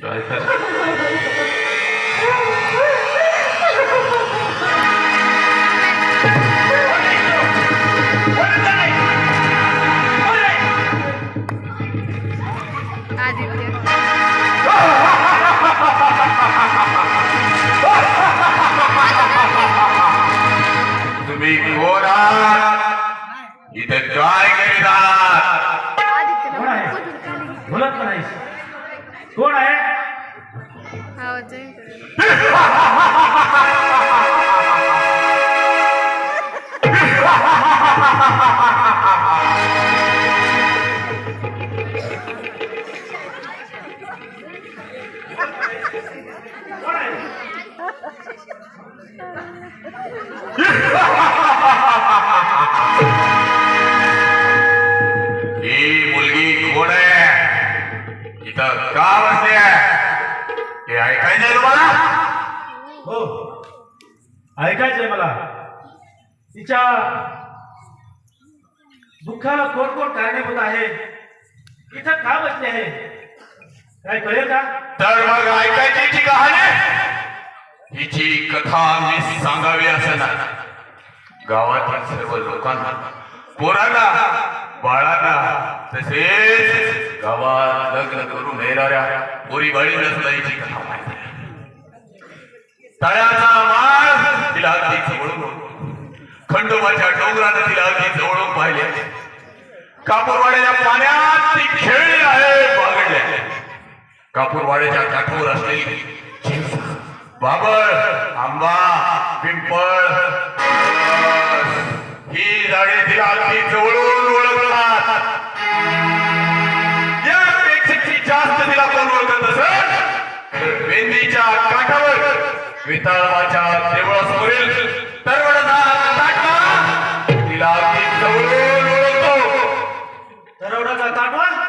Rồi thôi. Mi cuora. आवाज ही मुलगी कोण आहे? इथं का बसली आहे? हे ऐकायचंय तुम्हाला? हो. ऐकायचंय मला. तिच्या दुःखाला कोण कोण कारणीभूत आहे? इथं का बसले आहे? काय कळेल का? तर मग ऐकायची हिची कहाणी? हिची कथा मी सांगावी असं ना गावातील सर्व लोकांना पोरांना बाळांना तसेच गावात लग्न करून येणाऱ्या गोरी बाळींना नसल्याची कथा माहिती तळ्याचा माळ तिला अगदी जवळून खंडोबाच्या डोंगरानं तिला अगदी जवळून पाहिले. कापूरवाड्याच्या पाण्यात ती खेळली आहे बागडली आहे. कापूरवाड्याच्या काठावर असलेली बाबर बाबळ आंबा पिंपळ ही झाडे तिला अगदी जवळून ओळखतात. वेंदीच्या काठावर विताळवाच्या देवळासमोरील तरवडचा ताटवा. तिला तरवडाचा ताटवा.